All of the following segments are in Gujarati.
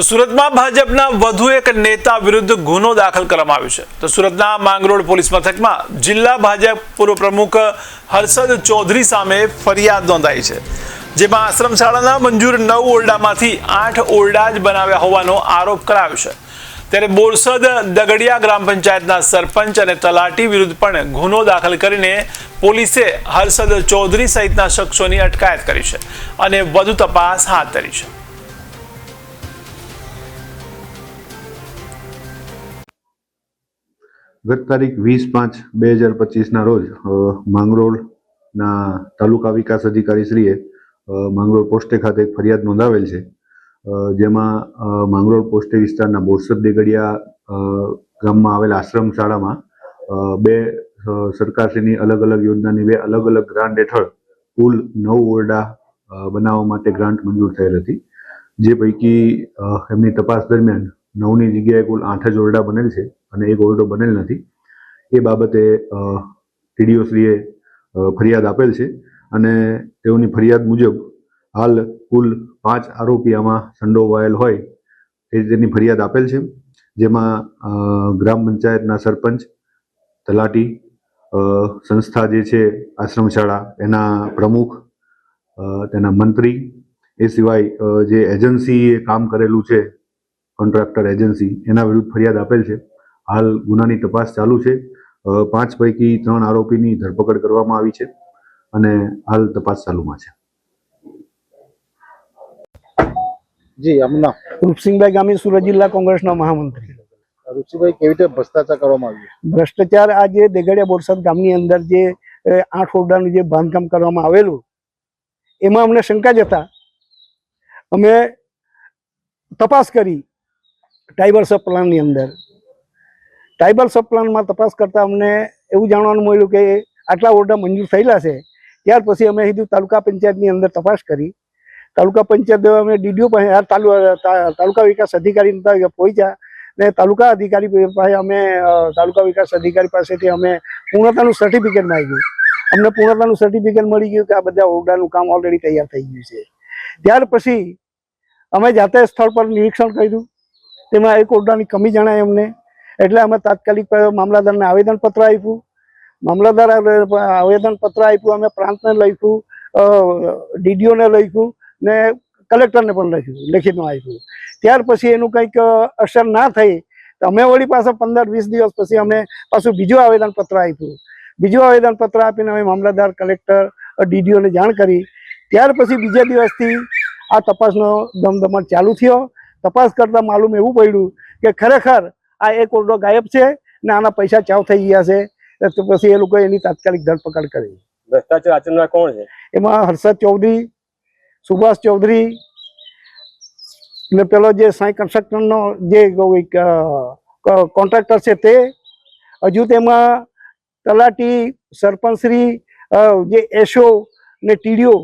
તો સુરતમાં ભાજપના વધુ એક નેતા વિરુદ્ધ ગુનો દાખલ કરવામાં આવ્યો છે. તો સુરતના માંગરોળ પોલીસ મથકમાં જિલ્લા ભાજપ પૂર્વ પ્રમુખ હર્ષદ ચૌધરી સામે ફરિયાદ નોંધાઈ છે. જેમાં આશ્રમ શાળાના મંજૂર નવ ઓરડામાંથી આઠ ઓરડા જ બનાવ્યા હોવાનો આરોપ કરાયો છે. ત્યારે બોરસદ દગડિયા ગ્રામ પંચાયતના સરપંચ અને તલાટી વિરુદ્ધ પણ ગુનો દાખલ કરીને પોલીસે હર્ષદ ચૌધરી સહિતના શખ્સોની અટકાયત કરી છે અને વધુ તપાસ હાથ ધરી છે. ગત તારીખ વીસ પાંચ બે હજાર પચીસના રોજ માંગરોળના તાલુકા વિકાસ અધિકારી શ્રીએ માંગરોળ પોસ્ટે ખાતે એક ફરિયાદ નોંધાવેલ છે. જેમાં માંગરોળ પોસ્ટે વિસ્તારના બોરસદ દેગડિયા ગામમાં આવેલ આશ્રમ શાળામાં બે સરકારશ્રીની અલગ અલગ યોજનાની બે અલગ અલગ ગ્રાન્ટ હેઠળ કુલ નવ ઓરડા બનાવવા માટે ગ્રાન્ટ મંજૂર થયેલ હતી. જે પૈકી એમની તપાસ દરમિયાન નવની જગ્યાએ કુલ આઠ જ ઓરડા બનેલ છે. અને એક ઓરડો બનેલ નથી. એ બાબતે ટીડીઓશ્રીએ ફરિયાદ આપેલ છે અને તેઓની ફરિયાદ મુજબ હાલ કુલ પાંચ આરોપી આમાં સંડોવાયેલ હોય એ રીતેની ફરિયાદ આપેલ છે. જેમાં ગ્રામ પંચાયતના સરપંચ, તલાટી સંસ્થા જે છે આશ્રમ શાળા એના પ્રમુખ તેના મંત્રી, એ સિવાય જે એજન્સીએ કામ કરેલું છે, કોન્ટ્રાક્ટર એજન્સી, એના વિરુદ્ધ ફરિયાદ આપેલ છે. હાલ ગુનાની તપાસ ચાલુ છે. પાંચ પૈકી ત્રણ આરોપીની ધરપકડ કરવામાં આવી છે અને હાલ તપાસ ચાલુમાં છે. જી અમના રૂપસિંહભાઈ ગામી સુરત જિલ્લા કોંગ્રેસના મહામંત્રી. રૂપસિંહભાઈ કેવી રીતે ભ્રષ્ટાચાર કરવામાં આવ્યું? ભ્રષ્ટાચાર આજે જે દેગડિયા બોરસદ ગામની અંદર જે આઠ ઓરડાનું જે બાંધકામ કરવામાં આવેલું એમાં અમને શંકા જતા અમે તપાસ કરી ટાઈબર સબ પ્લાનની અંદર. ટાઈબર સબ પ્લાનમાં તપાસ કરતાં અમને એવું જાણવાનું મળ્યું કે આટલા ઓરડા મંજૂર થયેલા છે. ત્યાર પછી અમે સીધું તાલુકા પંચાયતની અંદર તપાસ કરી. તાલુકા પંચાયત અમે ડીડીઓ પાસે તાલુકા વિકાસ અધિકારી પહોંચ્યા ને તાલુકા અધિકારી પાસે અમે તાલુકા વિકાસ અધિકારી પાસેથી અમે પૂર્ણતાનું સર્ટિફિકેટ માંગ્યું. અમને પૂર્ણતાનું સર્ટિફિકેટ મળી ગયું કે આ બધા ઓરડાનું કામ ઓલરેડી તૈયાર થઈ ગયું છે. ત્યાર પછી અમે જાતે સ્થળ પર નિરીક્ષણ કર્યું. તેમાં એક ઓરડાની કમી જણાય અમને. એટલે અમે તાત્કાલિક મામલાદારને આવેદનપત્ર આપ્યું. મામલતદાર આવેદનપત્ર આપ્યું, અમે પ્રાંતને લખ્યું ડીડીઓને લખ્યું ને કલેક્ટરને પણ લખ્યું, લેખિતમાં આપ્યું. ત્યાર પછી એનું કંઈક અસર ના થઈ, તો અમે વળી પાછા પંદર વીસ દિવસ પછી અમે પાછું બીજું આવેદનપત્ર આપ્યું. બીજું આવેદનપત્ર આપીને અમે મામલતદાર કલેક્ટર, ડીડીઓને જાણ કરી. ત્યાર પછી બીજા દિવસથી આ તપાસનો ધમધમાટ ચાલુ થયો. તપાસ કરતાં માલુમ એવું પડ્યું કે ખરેખર આ એક ઓરડો ગાયબ છે ને આના પૈસા ચાવ થઈ ગયા છે. તો પછી એ લોકોએ એની તાત્કાલિક ધરપકડ કરી. ભ્રષ્ટાચાર આચરનાર કોણ છે? એમાં હર્ષદ ચૌધરી સુભાષ ચૌધરી ને પેલો જે સાઈ કન્સ્ટ્રક્શનનો જે કોન્ટ્રાક્ટર છે તે હજુ તેમાં તલાટી સરપંચશ્રી જે એશો ને ટીડીઓ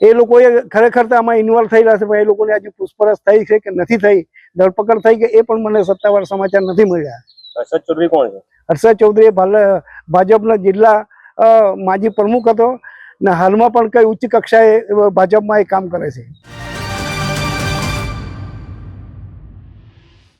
એ લોકોએ ખરેખર તો આમાં ઇન્વોલ્વ થયેલા છે પણ એ લોકોને હજુ પૂછપરછ થઈ છે કે નથી થઈ? ધરપકડ થઈ ગઈ એ પણ મને સત્તાવાર સમાચાર નથી મળ્યા. હર્ષદ ચૌધરી કોણ છે? હર્ષદ ચૌધરી ભાજપના જિલ્લા માજી પ્રમુખ હતો ને હાલમાં પણ કઈ ઉચ્ચ કક્ષાએ ભાજપમાં એ કામ કરે છે.